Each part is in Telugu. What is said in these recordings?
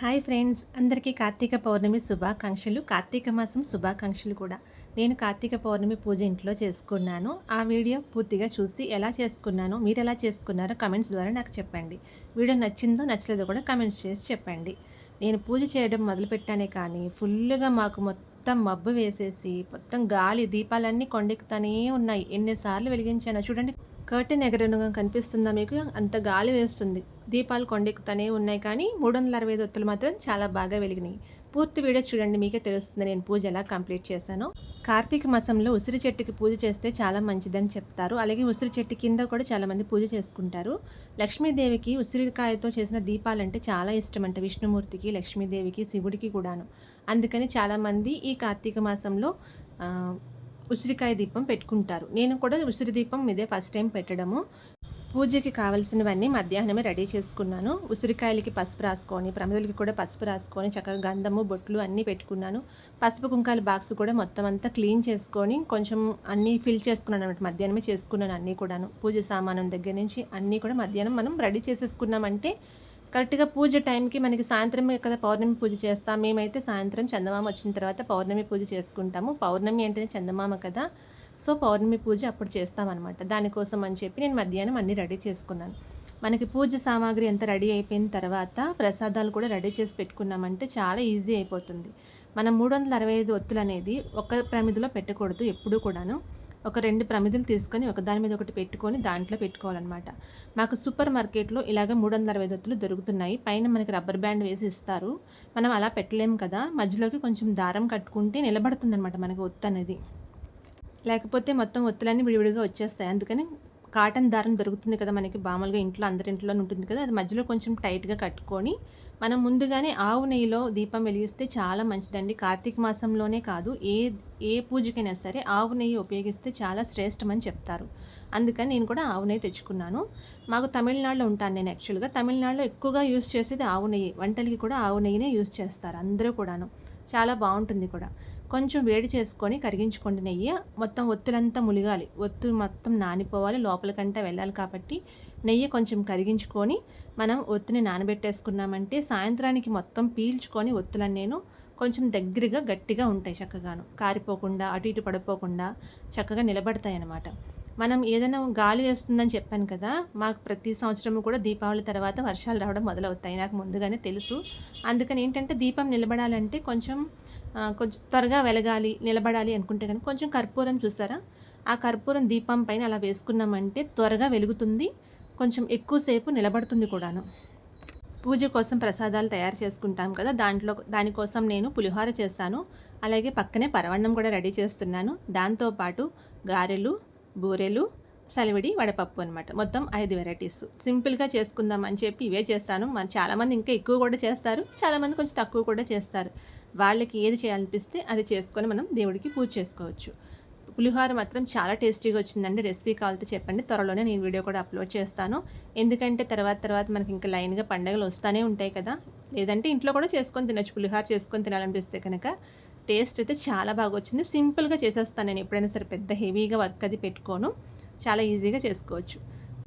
హాయ్ ఫ్రెండ్స్ అందరికీ కార్తీక పౌర్ణమి శుభాకాంక్షలు కార్తీక మాసం శుభాకాంక్షలు కూడా. నేను కార్తీక పౌర్ణమి పూజ ఇంట్లో చేసుకున్నాను. ఆ వీడియో పూర్తిగా చూసి ఎలా చేసుకున్నానో మీరు ఎలా చేసుకున్నారో కమెంట్స్ ద్వారా నాకు చెప్పండి. వీడియో నచ్చిందో నచ్చలేదో కూడా కమెంట్స్ చేసి చెప్పండి. నేను పూజ చేయడం మొదలుపెట్టానే కానీ ఫుల్గా మాకు మొత్తం మబ్బు వేసేసి మొత్తం గాలి దీపాలన్నీ కొండెక్కుతానే ఉన్నాయి. ఎన్నిసార్లు వెలిగించానో చూడండి. కర్టెన్ ఎగరనుగా కనిపిస్తుందా మీకు? అంత గాలి వేస్తుంది. దీపాలు కొండెక్కుతానే ఉన్నాయి కానీ మూడు వందల అరవై ఒత్తులు మాత్రం చాలా బాగా వెలిగినాయి. పూర్తి వీడియో చూడండి మీకే తెలుస్తుంది. నేను పూజ ఎలా కంప్లీట్ చేశాను. కార్తీక మాసంలో ఉసిరి చెట్టుకి పూజ చేస్తే చాలా మంచిదని చెప్తారు. అలాగే ఉసిరి చెట్టు కింద కూడా చాలామంది పూజ చేసుకుంటారు. లక్ష్మీదేవికి ఉసిరికాయతో చేసిన దీపాలంటే చాలా ఇష్టం అంట విష్ణుమూర్తికి లక్ష్మీదేవికి శివుడికి కూడాను. అందుకని చాలామంది ఈ కార్తీక మాసంలో ఉసిరికాయ దీపం పెట్టుకుంటారు. నేను కూడా ఉసిరి దీపం ఇదే ఫస్ట్ టైం పెట్టడము. పూజకి కావాల్సినవన్నీ మధ్యాహ్నమే రెడీ చేసుకున్నాను. ఉసిరికాయలకి పసుపు రాసుకొని ప్రమదలకి కూడా పసుపు రాసుకొని చక్కగా గంధము బొట్లు అన్నీ పెట్టుకున్నాను. పసుపు కుంకాల బాక్స్ కూడా మొత్తం అంతా క్లీన్ చేసుకొని కొంచెం అన్నీ ఫిల్ చేసుకున్నాను అనమాట మధ్యాహ్నమే చేసుకున్నాను అన్నీ కూడాను. పూజ సామానం దగ్గర నుంచి అన్నీ కూడా మధ్యాహ్నం మనం రెడీ చేసేసుకున్నామంటే కరెక్ట్గా పూజ టైంకి మనకి సాయంత్రం కదా పౌర్ణమి పూజ చేస్తాం. మేమైతే సాయంత్రం చందమామ వచ్చిన తర్వాత పౌర్ణమి పూజ చేసుకుంటాము. పౌర్ణమి అంటేనే చందమామ కదా. సో పౌర్ణమి పూజ అప్పుడు చేస్తామన్నమాట. దానికోసం అని చెప్పి నేను మధ్యాహ్నం అన్నీ రెడీ చేసుకున్నాను. మనకి పూజ సామాగ్రి ఎంత రెడీ అయిపోయిన తర్వాత ప్రసాదాలు కూడా రెడీ చేసి పెట్టుకున్నామంటే చాలా ఈజీ అయిపోతుంది. మనం మూడు వందల అరవై ఐదు ఒత్తులు అనేది ఒక ప్రమిదిలో పెట్టకూడదు ఎప్పుడూ కూడాను. ఒక రెండు ప్రమిదలు తీసుకొని ఒక దాని మీద ఒకటి పెట్టుకొని దాంట్లో పెట్టుకోవాలన్నమాట. మాకు సూపర్ మార్కెట్లో ఇలాగ మూడు వందల అరవై దొత్తులు దొరుకుతున్నాయి. పైన మనకి రబ్బర్ బ్యాండ్ వేసి ఇస్తారు. మనం అలా పెట్టలేము కదా. మధ్యలోకి కొంచెం దారం కట్టుకుంటే నిలబడుతుందన్నమాట మనకి ఒత్తు అనేది లేకపోతే మొత్తం ఒత్తులన్నీ విడివిడిగా వచ్చేస్తాయి. అందుకని కాటన్ దారం దొరుకుతుంది కదా మనకి. మామూలుగా ఇంట్లో అందరి ఇంట్లో ఉంటుంది కదా. అది మధ్యలో కొంచెం టైట్గా కట్టుకొని మనం ముందుగానే ఆవు నెయ్యిలో దీపం వెలిగిస్తే చాలా మంచిదండి. కార్తీక మాసంలోనే కాదు ఏ ఏ పూజకైనా సరే ఆవు నెయ్యి ఉపయోగిస్తే చాలా శ్రేష్టమని చెప్తారు. అందుకని నేను కూడా ఆవు నెయ్యి తెచ్చుకున్నాను. మాకు తమిళనాడులో ఉంటాను నేను యాక్చువల్గా. తమిళనాడులో ఎక్కువగా యూస్ చేసేది ఆవు నెయ్యి. వంటలకి కూడా ఆవు నెయ్యినే యూస్ చేస్తారు అందరూ కూడాను. చాలా బాగుంటుంది కూడా. కొంచెం వేడి చేసుకొని కరిగించుకోండి నెయ్యి. మొత్తం ఒత్తులంతా ములిగాలి. ఒత్తు మొత్తం నానిపోవాలి. లోపలికంటే వెళ్ళాలి కాబట్టి నెయ్యి కొంచెం కరిగించుకొని మనం ఒత్తుని నానబెట్టేసుకున్నామంటే సాయంత్రానికి మొత్తం పీల్చుకొని ఒత్తులని నేను కొంచెం దగ్గరగా గట్టిగా ఉంటాయి చక్కగాను. కారిపోకుండా అటు ఇటు పడిపోకుండా చక్కగా నిలబడతాయి అన్నమాట మనం ఏదైనా గాలి వేస్తుందని చెప్పాను కదా మాకు ప్రతి సంవత్సరం కూడా దీపావళి తర్వాత వర్షాలు రావడం మొదలవుతాయి. నాకు ముందుగానే తెలుసు. అందుకని ఏంటంటే దీపం నిలబడాలంటే కొంచెం కొంచెం త్వరగా వెలగాలి నిలబడాలి అనుకుంటే కనుక కొంచెం కర్పూరం చూసారా? ఆ కర్పూరం దీపం పైన అలా వేసుకున్నామంటే త్వరగా వెలుగుతుంది. కొంచెం ఎక్కువసేపు నిలబడుతుంది కూడాను. పూజ కోసం ప్రసాదాలు తయారు చేసుకుంటాం కదా దాంట్లో దానికోసం నేను పులిహోర చేస్తాను. అలాగే పక్కనే పరవన్నం కూడా రెడీ చేస్తున్నాను. దాంతోపాటు గారెలు బూరెలు సలివిడి వడపప్పు అనమాట మొత్తం ఐదు వెరైటీస్ సింపుల్గా చేసుకుందాం అని చెప్పి ఇవే చేస్తాను. మన చాలామంది ఇంకా ఎక్కువ కూడా చేస్తారు. చాలామంది కొంచెం తక్కువ కూడా చేస్తారు. వాళ్ళకి ఏది చేయాలనిపిస్తే అది చేసుకొని మనం దేవుడికి పూజ చేసుకోవచ్చు. పులిహోర మాత్రం చాలా టేస్టీగా వచ్చిందండి. రెసిపీ కావాలంటే చెప్పండి. త్వరలోనే నేను వీడియో కూడా అప్లోడ్ చేస్తాను. ఎందుకంటే తర్వాత తర్వాత మనకి ఇంకా లైన్గా పండుగలు వస్తూనే ఉంటాయి కదా. లేదంటే ఇంట్లో కూడా చేసుకొని తినచ్చు. పులిహోర చేసుకొని తినాలనిపిస్తే కనుక టేస్ట్ అయితే చాలా బాగా వచ్చింది సింపుల్గా చేసేస్తాను నేను. ఎప్పుడైనా సరే పెద్ద హెవీగా వర్క్ అది పెట్టుకోను. చాలా ఈజీగా చేసుకోవచ్చు.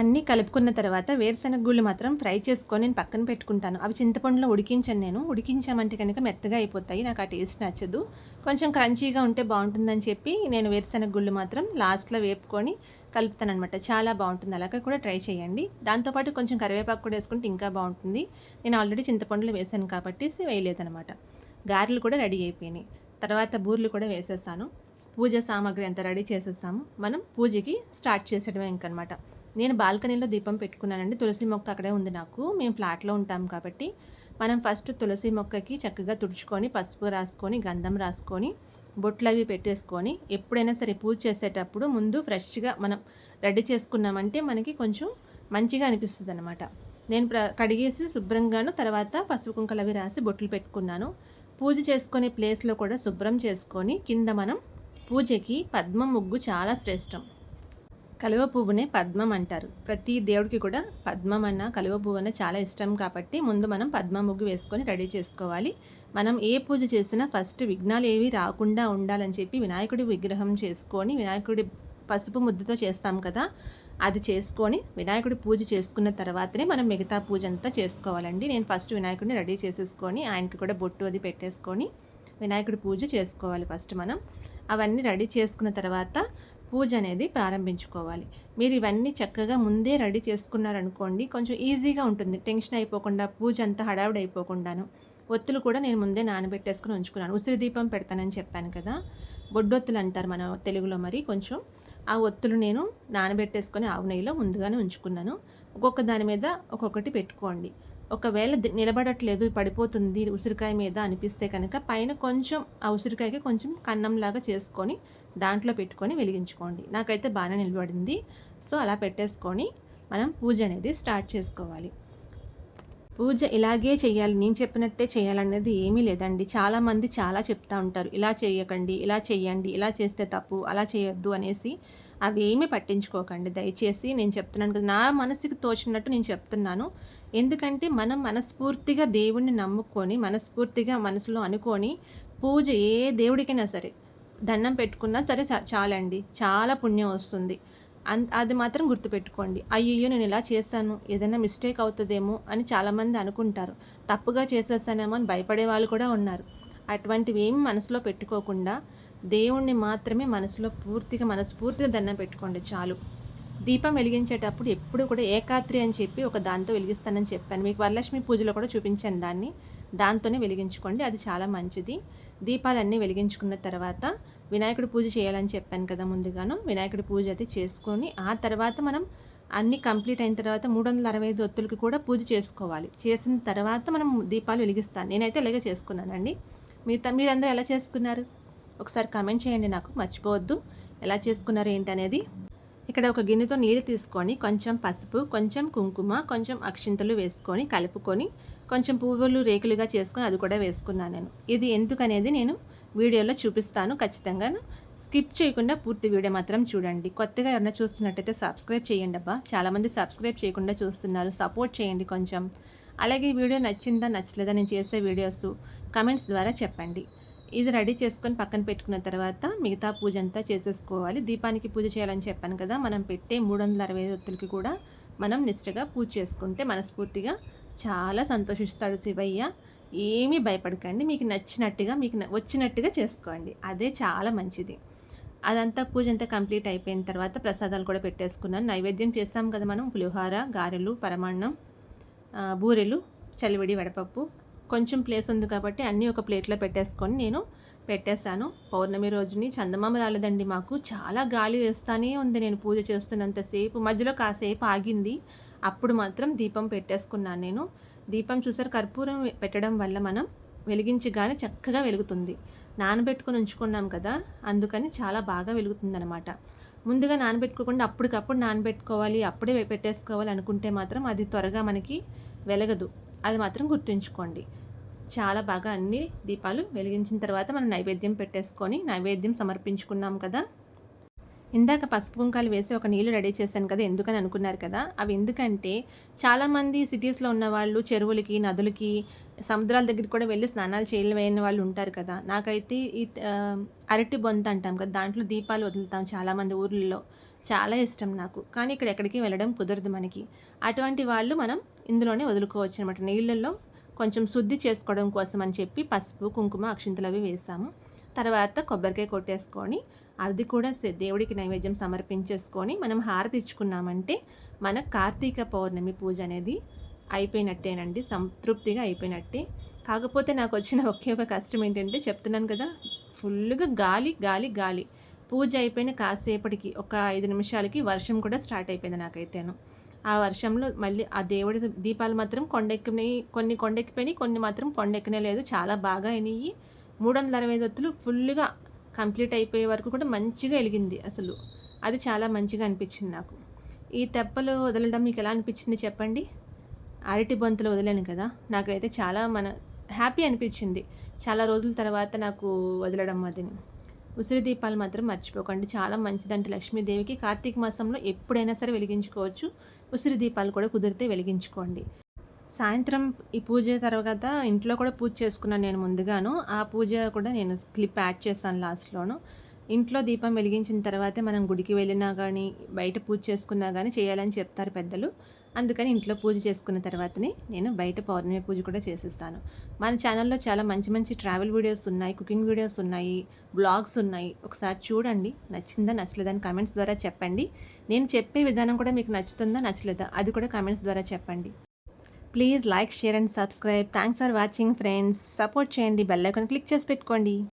అన్నీ కలుపుకున్న తర్వాత వేరుశనగ గుళ్ళు మాత్రం ఫ్రై చేసుకొని నేను పక్కన పెట్టుకుంటాను. అవి చింతపండులో ఉడికించాను నేను. ఉడికించామంటే కనుక మెత్తగా అయిపోతాయి. నాకు ఆ టేస్ట్ నచ్చదు. కొంచెం క్రంచీగా ఉంటే బాగుంటుందని చెప్పి నేను వేరుశనగ గుళ్ళు మాత్రం లాస్ట్లో వేపుకొని కలుపుతాను అనమాట చాలా బాగుంటుంది. అలాగే కూడా ట్రై చేయండి. దాంతోపాటు కొంచెం కరివేపాకు కూడా వేసుకుంటే ఇంకా బాగుంటుంది. నేను ఆల్రెడీ చింతపండులో వేసాను కాబట్టి వేయలేదనమాట గారెలు కూడా రెడీ అయిపోయినాయి. తర్వాత బూర్లు కూడా వేసేసాను పూజ సామాగ్రి అంతా రెడీ చేసేసాము మనం పూజకి స్టార్ట్ చేసేయడమే ఇంకనమాట. నేను బాల్కనీలో దీపం పెట్టుకున్నానండి. తులసి మొక్క అక్కడే ఉంది నాకు. మేము ఫ్లాట్లో ఉంటాం కాబట్టి మనం ఫస్ట్ తులసి మొక్కకి చక్కగా తుడుచుకొని పసుపు రాసుకొని గంధం రాసుకొని బొట్లు అవి పెట్టేసుకొని ఎప్పుడైనా సరే పూజ చేసేటప్పుడు ముందు ఫ్రెష్గా మనం రెడీ చేసుకున్నామంటే మనకి కొంచెం మంచిగా అనిపిస్తుంది అనమాట నేను కడిగేసి శుభ్రంగాను తర్వాత పసుపు కుంకలు అవి రాసి బొట్లు పెట్టుకున్నాను. పూజ చేసుకునే ప్లేస్లో కూడా శుభ్రం చేసుకొని కింద మనం పూజకి పద్మ ముగ్గు చాలా శ్రేష్టం. కలువ పువ్వునే పద్మం అంటారు. ప్రతి దేవుడికి కూడా పద్మం అన్న కలువ పువ్వు అన్న చాలా ఇష్టం కాబట్టి ముందు మనం పద్మ ముగ్గు వేసుకొని రెడీ చేసుకోవాలి. మనం ఏ పూజ చేసినా ఫస్ట్ విఘ్నాలు ఏవి రాకుండా ఉండాలని చెప్పి వినాయకుడి విగ్రహం చేసుకొని వినాయకుడి పసుపు ముద్దతో చేస్తాం కదా అది చేసుకొని వినాయకుడి పూజ చేసుకున్న తర్వాతనే మనం మిగతా పూజ అంతా చేసుకోవాలండి. నేను ఫస్ట్ వినాయకుడిని రెడీ చేసేసుకొని ఆయనకి కూడా బొట్టు అది పెట్టేసుకొని వినాయకుడి పూజ చేసుకోవాలి ఫస్ట్ మనం. అవన్నీ రెడీ చేసుకున్న తర్వాత పూజ అనేది ప్రారంభించుకోవాలి. మీరు ఇవన్నీ చక్కగా ముందే రెడీ చేసుకున్నారనుకోండి కొంచెం ఈజీగా ఉంటుంది. టెన్షన్ అయిపోకుండా పూజ అంతా హడావుడి అయిపోకుండాను. ఒత్తులు కూడా నేను ముందే నానబెట్టేసుకుని ఉంచుకున్నాను. ఉసిరి దీపం పెడతానని చెప్పాను కదా బొడ్డొత్తులు అంటారు మన తెలుగులో మరి కొంచెం. ఆ ఒత్తులు నేను నానబెట్టేసుకొని ఆవు నెయ్యిలో ముందుగానే ఉంచుకున్నాను. ఒక్కొక్క దాని మీద ఒక్కొక్కటి పెట్టుకోండి. ఒకవేళ నిలబడట్లేదు పడిపోతుంది ఉసిరికాయ మీద అనిపిస్తే కనుక పైన కొంచెం ఆ ఉసిరికాయకి కొంచెం కన్నంలాగా చేసుకొని దాంట్లో పెట్టుకొని వెలిగించుకోండి. నాకైతే బాగానే నిలబడింది. సో అలా పెట్టేసుకొని మనం పూజ అనేది స్టార్ట్ చేసుకోవాలి. పూజ ఇలాగే చేయాలి నేను చెప్పినట్టే చేయాలనేది ఏమీ లేదండి. చాలామంది చాలా చెప్తా ఉంటారు ఇలా చేయకండి ఇలా చేయండి ఇలా చేస్తే తప్పు అలా చేయొద్దు అనేసి. అవి ఏమీ పట్టించుకోకండి. దయచేసి నేను చెప్తున్నాను కదా నా మనసుకి తోచినట్టు నేను చెప్తున్నాను. ఎందుకంటే మనం మనస్ఫూర్తిగా దేవుణ్ణి నమ్ముకొని మనస్ఫూర్తిగా మనసులో అనుకొని పూజ ఏ దేవుడికైనా సరే దండం పెట్టుకున్నా సరే చాలండి. చాలా పుణ్యం వస్తుంది. అది మాత్రం గుర్తుపెట్టుకోండి. అయ్యయ్యో నేను ఇలా చేశాను. ఏదైనా మిస్టేక్ అవుతుందేమో అని చాలామంది అనుకుంటారు. తప్పుగా చేసేసానేమో అని భయపడే వాళ్ళు కూడా ఉన్నారు. అటువంటివి ఏమి మనసులో పెట్టుకోకుండా దేవుణ్ణి మాత్రమే మనసులో పూర్తిగా మనస్ఫూర్తిగా దండం పెట్టుకోండి చాలు. దీపం వెలిగించేటప్పుడు ఎప్పుడు కూడా ఏకాత్రి అని చెప్పి ఒక దాంతో వెలిగిస్తానని చెప్పాను. మీకు వరలక్ష్మి పూజలో కూడా చూపించాను దాన్ని. దాంతోనే వెలిగించుకోండి. అది చాలా మంచిది. దీపాలన్నీ వెలిగించుకున్న తర్వాత వినాయకుడి పూజ చేయాలని చెప్పాను కదా ముందుగాను. వినాయకుడి పూజ అయితే చేసుకొని ఆ తర్వాత మనం అన్ని కంప్లీట్ అయిన తర్వాత మూడు వందల అరవై ఐదు ఒత్తులకి కూడా పూజ చేసుకోవాలి. చేసిన తర్వాత మనం దీపాలు వెలిగిస్తాను. నేనైతే ఇలాగే చేసుకున్నానండి. మిగతా మీరందరూ ఎలా చేసుకున్నారు? ఒకసారి కమెంట్ చేయండి నాకు మర్చిపోవద్దు. ఎలా చేసుకున్నారు ఏంటనేది? ఇక్కడ ఒక గిన్నెతో నీళ్ళు తీసుకొని కొంచెం పసుపు కొంచెం కుంకుమ కొంచెం అక్షింతలు వేసుకొని కలుపుకొని కొంచెం పువ్వులు రేకులుగా చేసుకొని అది కూడా వేసుకున్నాను నేను. ఇది ఎందుకనేది నేను వీడియోలో చూపిస్తాను ఖచ్చితంగా స్కిప్ చేయకుండా పూర్తి వీడియో మాత్రం చూడండి. కొత్తగా ఎవరైనా చూస్తున్నట్టయితే సబ్స్క్రైబ్ చేయండి అబ్బా. చాలామంది సబ్స్క్రైబ్ చేయకుండా చూస్తున్నారు. సపోర్ట్ చేయండి కొంచెం. అలాగే వీడియో నచ్చిందా నచ్చలేదా నేను చేసే వీడియోస్ కమెంట్స్ ద్వారా చెప్పండి. ఇది రెడీ చేసుకొని పక్కన పెట్టుకున్న తర్వాత మిగతా పూజ అంతా చేసేసుకోవాలి. దీపానికి పూజ చేయాలని చెప్పాను కదా మనం పెట్టే మూడు వందల అరవై ఒత్తులకి కూడా మనం నిష్టగా పూజ చేసుకుంటే మనస్ఫూర్తిగా చాలా సంతోషిస్తాడు శివయ్య. ఏమీ భయపడకండి. మీకు నచ్చినట్టుగా మీకు వచ్చినట్టుగా చేసుకోండి. అదే చాలా మంచిది. అదంతా పూజ అంతా కంప్లీట్ అయిపోయిన తర్వాత ప్రసాదాలు కూడా పెట్టేసుకున్నాను. నైవేద్యం చేస్తాం కదా మనం. పులిహోర గారెలు పరమాన్నం బూరెలు చలివిడి వడపప్పు. కొంచెం ప్లేస్ ఉంది కాబట్టి అన్నీ ఒక ప్లేట్లో పెట్టేసుకొని నేను పెట్టేశాను. పౌర్ణమి రోజుని చందమామ రాలేదండి మాకు. చాలా గాలి వేస్తానే ఉంది. నేను పూజ చేస్తున్నంతసేపు. మధ్యలో కాసేపు ఆగింది. అప్పుడు మాత్రం దీపం పెట్టేసుకున్నాను నేను. దీపం చూసారు కర్పూరం పెట్టడం వల్ల మనం వెలిగించగానే చక్కగా వెలుగుతుంది. నానబెట్టుకుని ఉంచుకున్నాం కదా అందుకని చాలా బాగా వెలుగుతుంది అనమాట ముందుగా నానబెట్టుకోకుండా అప్పటికప్పుడు నానబెట్టుకోవాలి అప్పుడే పెట్టేసుకోవాలి అనుకుంటే మాత్రం అది త్వరగా మనకి వెలగదు. అది మాత్రం గుర్తుంచుకోండి. చాలా బాగా అన్ని దీపాలు వెలిగించిన తర్వాత మనం నైవేద్యం పెట్టేసుకొని నైవేద్యం సమర్పించుకున్నాం కదా ఇందాక పసుపు కుంకాలు వేసి ఒక నీళ్ళు రెడీ చేశాను కదా ఎందుకని అనుకున్నారు కదా? అవి ఎందుకంటే చాలామంది సిటీస్లో ఉన్న వాళ్ళు చెరువులకి నదులకి సముద్రాల దగ్గరికి కూడా వెళ్ళి స్నానాలు చేయలేని వాళ్ళు ఉంటారు కదా. నాకైతే ఈ అరటి బొంత అంటాం కదా దాంట్లో దీపాలు వదులుతాం చాలామంది ఊర్లలో. చాలా ఇష్టం నాకు. కానీ ఇక్కడ ఎక్కడికి వెళ్ళడం కుదరదు మనకి. అటువంటి వాళ్ళు మనం ఇందులోనే వదులుకోవచ్చు అనమాట నీళ్ళల్లో కొంచెం శుద్ధి చేసుకోవడం కోసం అని చెప్పి పసుపు కుంకుమ అక్షింతలు అవి వేసాము. తర్వాత కొబ్బరికాయ కొట్టేసుకొని అది కూడా దేవుడికి నైవేద్యం సమర్పించేసుకొని మనం హారతి ఇచ్చుకున్నామంటే మన కార్తీక పౌర్ణమి పూజ అనేది అయిపోయినట్టేనండి సంతృప్తిగా అయిపోయినట్టే. కాకపోతే నాకు వచ్చిన ఒకే ఒక కష్టం ఏంటంటే చెప్తున్నాను కదా ఫుల్గా గాలి గాలి గాలి. పూజ అయిపోయిన కాసేపటికి ఒక ఐదు నిమిషాలకి వర్షం కూడా స్టార్ట్ అయిపోయింది నాకైతేను. ఆ వర్షంలో మళ్ళీ ఆ దేవుడి దీపాలు మాత్రం కొండెక్కినాయి కొన్ని కొండెక్కిపోయినాయి కొన్ని మాత్రం కొండెక్కనే లేదు చాలా బాగా అయినాయి. మూడు వందల అరవై ఐదు ఫుల్గా కంప్లీట్ అయిపోయే వరకు కూడా మంచిగా వెలిగింది అసలు. అది చాలా మంచిగా అనిపించింది నాకు. ఈ తెప్పలు వదలడం మీకు ఎలా అనిపించింది చెప్పండి? అరటి బొంతలు వదిలేను కదా. నాకైతే చాలా మన హ్యాపీ అనిపించింది. చాలా రోజుల తర్వాత నాకు వదలడం అది. ఉసిరి దీపాలు మాత్రం మర్చిపోకండి. చాలా మంచిదంటే లక్ష్మీదేవికి. కార్తీక మాసంలో ఎప్పుడైనా సరే వెలిగించుకోవచ్చు. ఉసిరి దీపాలు కూడా కుదిరితే వెలిగించుకోండి. సాయంత్రం ఈ పూజ తర్వాత ఇంట్లో కూడా పూజ చేసుకున్నాను నేను ముందుగాను. ఆ పూజ కూడా నేను క్లిప్ యాడ్ చేశాను లాస్ట్లోను. ఇంట్లో దీపం వెలిగించిన తర్వాతే మనం గుడికి వెళ్ళినా కానీ బయట పూజ చేసుకున్నా కానీ చేయాలని చెప్తారు పెద్దలు. అందుకని ఇంట్లో పూజ చేసుకున్న తర్వాతనే నేను బయట పౌర్ణమి పూజ కూడా చేసేస్తాను. మన ఛానల్లో చాలా మంచి మంచి ట్రావెల్ వీడియోస్ ఉన్నాయి కుకింగ్ వీడియోస్ ఉన్నాయి బ్లాగ్స్ ఉన్నాయి. ఒకసారి చూడండి. నచ్చిందా నచ్చలేదా అని కమెంట్స్ ద్వారా చెప్పండి. నేను చెప్పే విధానం కూడా మీకు నచ్చుతుందా నచ్చలేదా అది కూడా కమెంట్స్ ద్వారా చెప్పండి. Please like share and subscribe thanks for watching friends support చేయండి. బెల్ ఐకాన్ క్లిక్ చేసి పెట్టుకోండి.